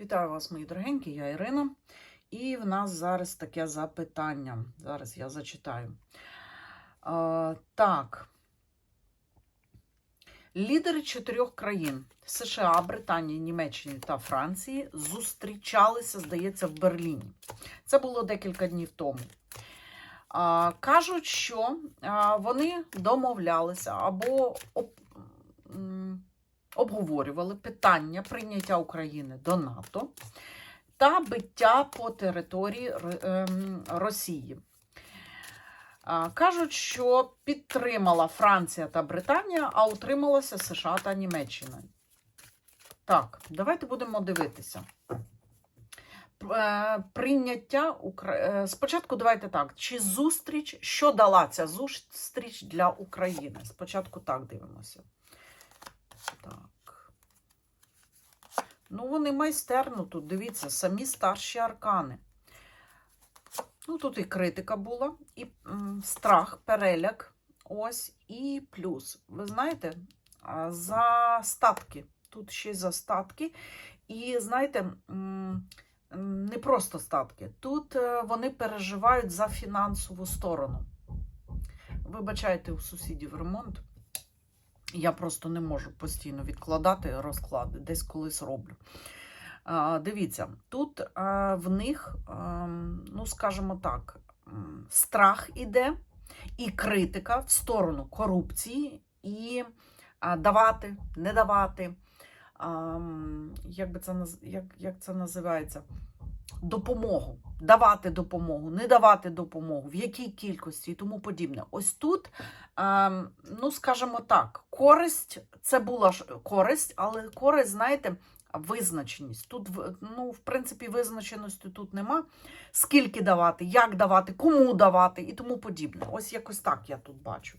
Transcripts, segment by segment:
Вітаю вас, мої дорогенькі, я Ірина. І в нас зараз таке запитання. Зараз я зачитаю. А, так. Лідери чотирьох країн США, Британії, Німеччини та Франції зустрічалися, здається, в Берліні. Це було декілька днів тому. Кажуть, що вони домовлялися або обговорювали питання прийняття України до НАТО та биття по території ем, Росії. Кажуть, що підтримала Франція та Британія, а утрималася США та Німеччина. Так, давайте будемо дивитися. Е, Прийняття Укра... е, Спочатку давайте так. Чи зустріч, що дала ця зустріч для України? Спочатку так дивимося. Так. Ну, вони майстерно тут, дивіться, самі старші аркани. Ну, тут і критика була, і страх, переляк. Ось, і плюс. Ви знаєте, за статки. Тут ще за статки. І знаєте, не просто статки. Тут е, вони переживають за фінансову сторону. Вибачайте, у сусідів ремонт. Я просто не можу постійно відкладати розклади, десь колись роблю. Дивіться, тут в них, ну скажімо так, страх іде і критика в сторону корупції і давати, не давати. Як би це як, як це називається? Допомогу, давати допомогу, не давати допомогу, в якій кількості і тому подібне. Ось тут, ем, ну скажімо так, користь це була ж користь, але користь, знаєте, визначеність. Тут, ну, в принципі, визначеності тут нема. Скільки давати, як давати, кому давати і тому подібне. Ось якось так я тут бачу.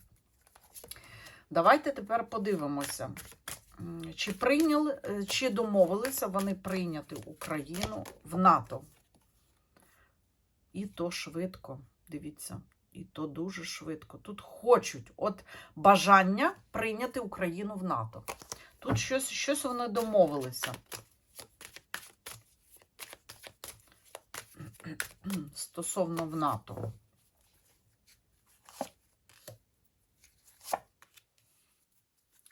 Давайте тепер подивимося, чи прийняли, е, чи домовилися вони прийняти Україну в НАТО. І то швидко, дивіться, і то дуже швидко. Тут хочуть от бажання прийняти Україну в НАТО. Тут щось, щось вони домовилися. Стосовно в НАТО.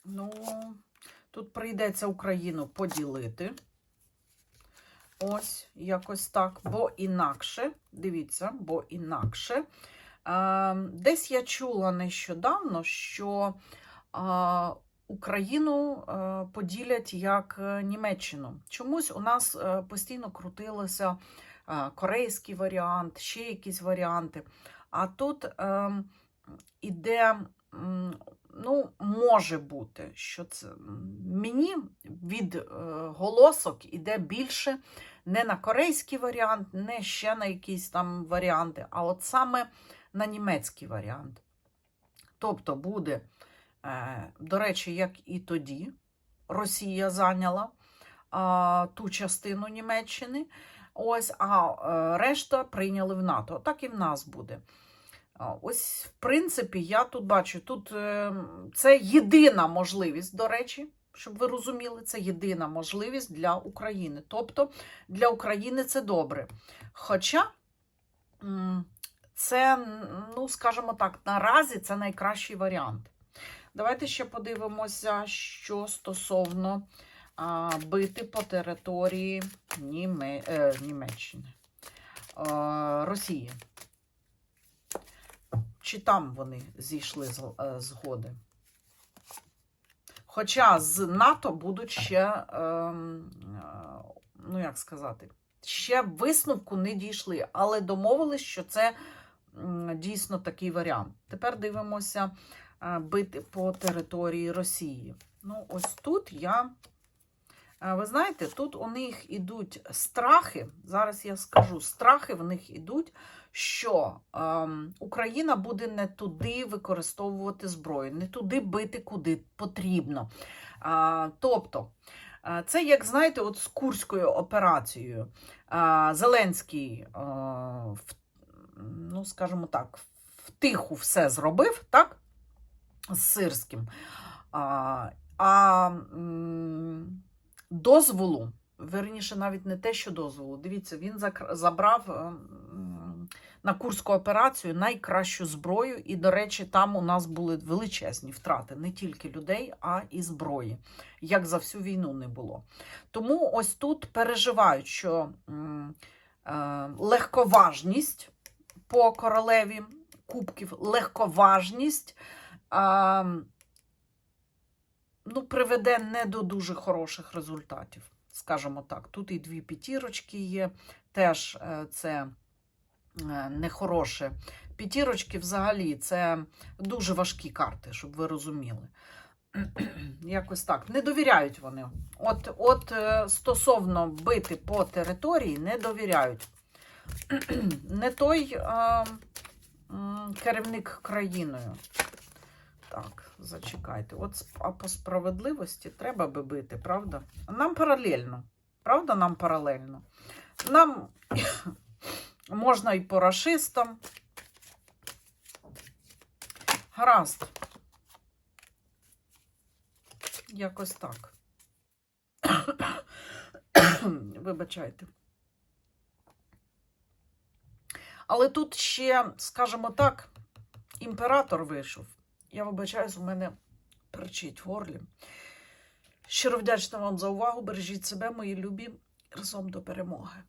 Ну, тут прийдеться Україну поділити. Ось, якось так. Бо інакше, дивіться, бо інакше. Е, десь я чула нещодавно, що е, Україну е, поділять як Німеччину. Чомусь у нас постійно крутилося корейський варіант, ще якісь варіанти. А тут е, іде, ну, може бути, що це мені від е, голосок іде більше не на корейський варіант, не ще на якісь там варіанти, а от саме на німецький варіант. Тобто буде, е, до речі, як і тоді, Росія зайняла ту частину Німеччини, ось, а е, решта прийняли в НАТО. Так і в нас буде. А, Ось, в принципі, я тут бачу, тут е, це єдина можливість, до речі, щоб ви розуміли, це єдина можливість для України. Тобто для України це добре. Хоча це, ну, скажімо так, наразі це найкращий варіант. Давайте ще подивимося, що стосовно а, бити по території Німе... е, Німеччини, е, Росії. Чи там вони зійшли з е, згоди? Хоча з НАТО будуть ще, ем, е, ну як сказати, ще висновку не дійшли, але домовились, що це дійсно такий варіант. Тепер дивимося е, бити по території Росії. Ну, ось тут я. Е, Ви знаєте, тут у них ідуть страхи. Зараз я скажу, страхи в них ідуть, що ем, Україна буде не туди використовувати зброю, не туди бити, куди потрібно. А, тобто, е, це, як знаєте, от з Курською операцією. А, Зеленський, е, в, ну, скажімо так, втиху все зробив, так? З Сирським. А, а дозволу верніше, навіть не те, що дозволу. Дивіться, він забрав е, на Курську операцію найкращу зброю, і, до речі, там у нас були величезні втрати не тільки людей, а і зброї, як за всю війну не було. Тому ось тут переживають, що е, легковажність по королеві кубків, легковажність. Ну, приведе не до дуже хороших результатів, скажімо так. Тут і дві п'ятірочки є, теж е, це е, нехороше. П'ятірочки взагалі це дуже важкі карти, щоб ви розуміли. Якось так. Не довіряють вони. От, от е, стосовно бити по території, не довіряють. Не той е, керівник країною. Так, зачекайте. От а по справедливості треба би бити, правда? Нам паралельно. Правда, нам паралельно. Нам можна і по рашистам. Гаразд. Якось так. Вибачайте. Але тут ще, скажімо так, імператор вийшов. Я вибачаюсь, у мене перчить в горлі. Щиро вдячна вам за увагу. Бережіть себе, мої любі. Разом до перемоги.